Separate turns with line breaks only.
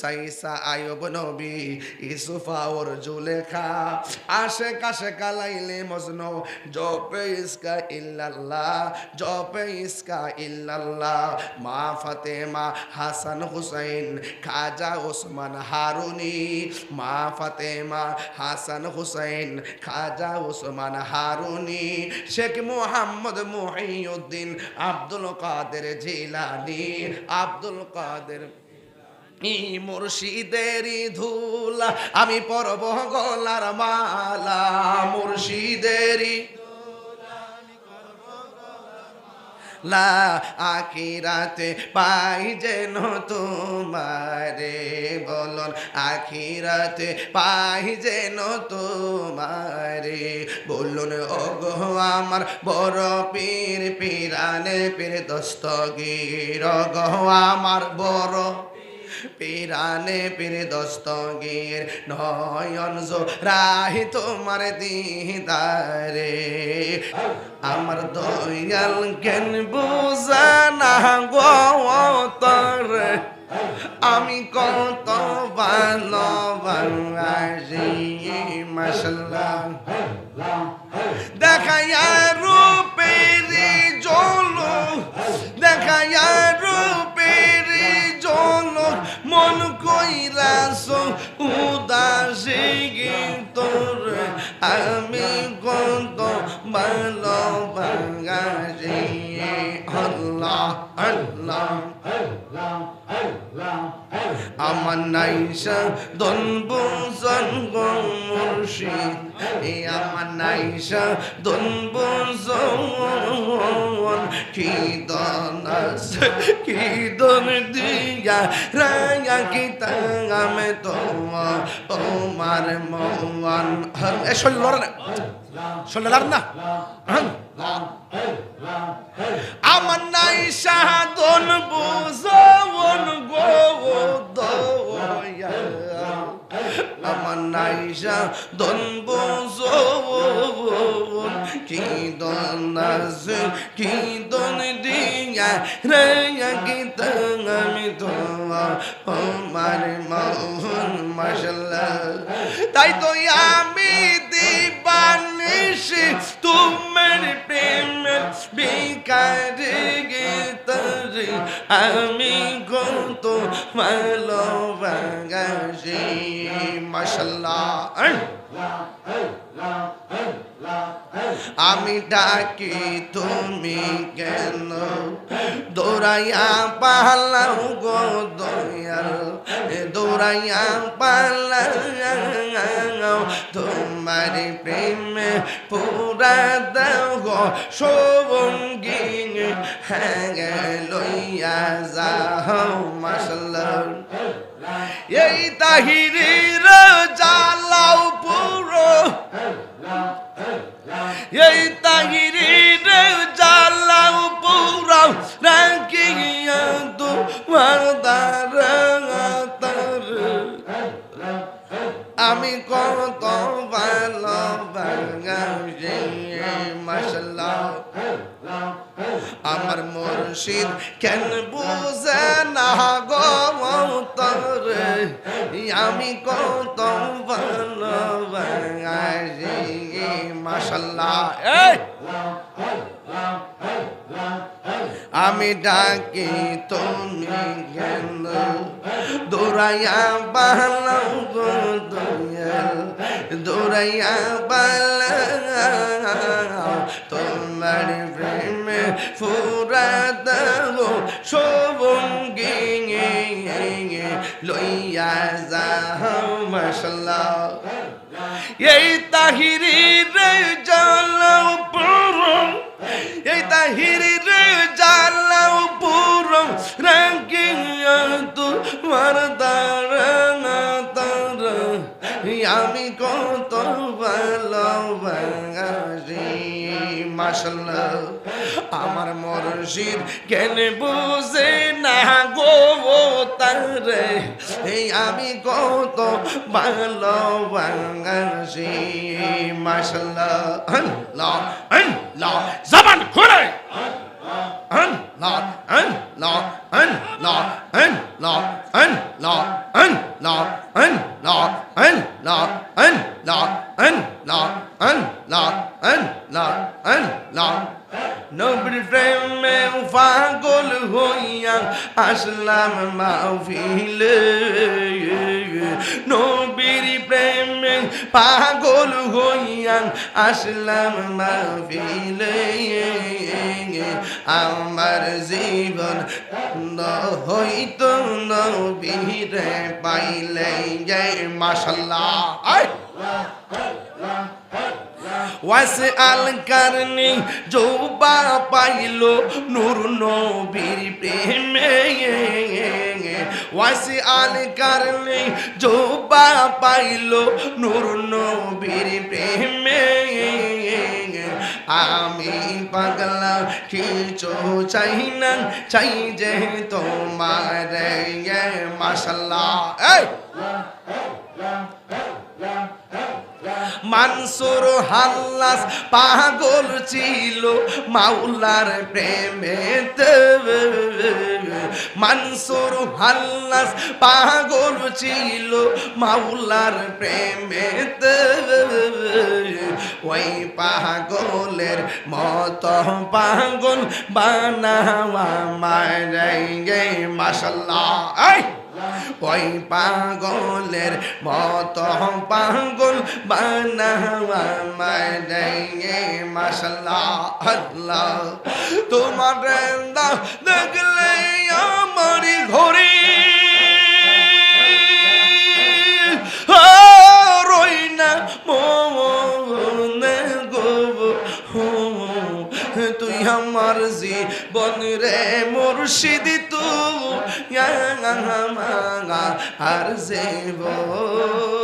মুসাইসা আয়ব নবী ইসুফা ওর জুলেখা। আশে কাশে কালাইলে মজনু, জপে ইসকা ইল্লাল্লাহ, জপে ইসকা ইল্লাল্লাহ। মা ফাতেমা, হাসান হুসাইন, খাজা ওসমান হারুনি। মা ফাতেমা, হাসান হুসাইন, খাজা ওসমান হারুনি। শেখ মুহাম্মদ মুহিউদ্দিন, আব্দুল কাদের জিলানি, আব্দুল কাদের মুর্শিদেরই ধুলা, আমি পরব গলার মালা। মুর্শিদেরই লা, আখিরাতে পাই যেন তোমারে বলন। আখিরাতে পাই যেন তোমারে বলুন। অগ আমার বড় পীর, পিরানে পীর দস্তগীর। গো আমার বড় পিরানে পীর দস্তগীর নয়ন রাহি তোমার দিদারে। আমার দয়াল কেন বুঝানা গো আমি কত ভালোবাসি মাসাল্লাহ দেখাইয়া নাইসা দন বুঝন গো মুর্শিদ। এ আমার নাইসা দন বুঝন কি দন আছে? কি দন দিয়া রায়া কি তাঙ্গামে তোমার তোমার মন এ শরীর লড়ে না। শরীর লড়ে না। আমার নাই সাধন বুঝন কি দন আছে, কি দন দিয়া রে কি আমি তোমার, আমার মোহন মাসাল্লাহ তাই তো আমি আমি কত ভালোবাসি মাসাল্লাহ আমি ডাকি, তুমি কেন? দৌড়াইয়া পালাও গো দয়াল। দৌড়াইয়া পালাও তোমার প্রেমে পুরা দাও গো। সঙ্গী হ্যাঁ লইয়া যাও মাসাল্লাহ এই তাহিরির জালাও পুরো। আমার মুর্শিদ কেন বুঝে না গো তরে আমি কত ভালো মাসাল্লাহ এই! আমি ডাকি, তুমি কেন দৌড়াইয়া বালাও গো দয়াল, দৌড়াইয়া বালাও তোমার প্রেমে ফুরা দাও সবঙ্গি লইয়া যাও মাসাল্লাহ এই তাহিরির তারা আমি কত ভালোবাসি। মাসাল্লাহ আমার মরশিদ কেন বুঝে না গো তারে? আমি কত ভালোবাসি। মাসাল্লাহ খুলে। আন লা আন নবীর প্রেমে পাগল হইয়া আসলাম মাহফিলে নবীর প্রেমে পাগল হইয়া আসলাম মাহফিলে আমার জীবন হইতো নবীরে পাইলে মাশাল্লাহ আয় ওয়াসে আল কারণে জোবা পাইল নূর নবীর প্রেমে। ওয়াসে আল কারণে জোবা পাইল নূর নবীর প্রেমে। আমি পাগলা কিছু চাই না, চাই যে তোমার মাসাল্লাহ মানসুর হাল্লাস পাগল ছিল মাওলার প্রেমেতে। মানসুর হাল্লাস পাগল ছিল মাওলার প্রেমেতে। ওই পাগলের মত পাগল বানাওয়া মারে মাসাল্লাহ এই! ওই পাগলের মত পাগল বানাওয়া মাসাল্লাহ তোমার দেখলে তুই আমার জীবন রে মুর্শিদ তু আর জীবন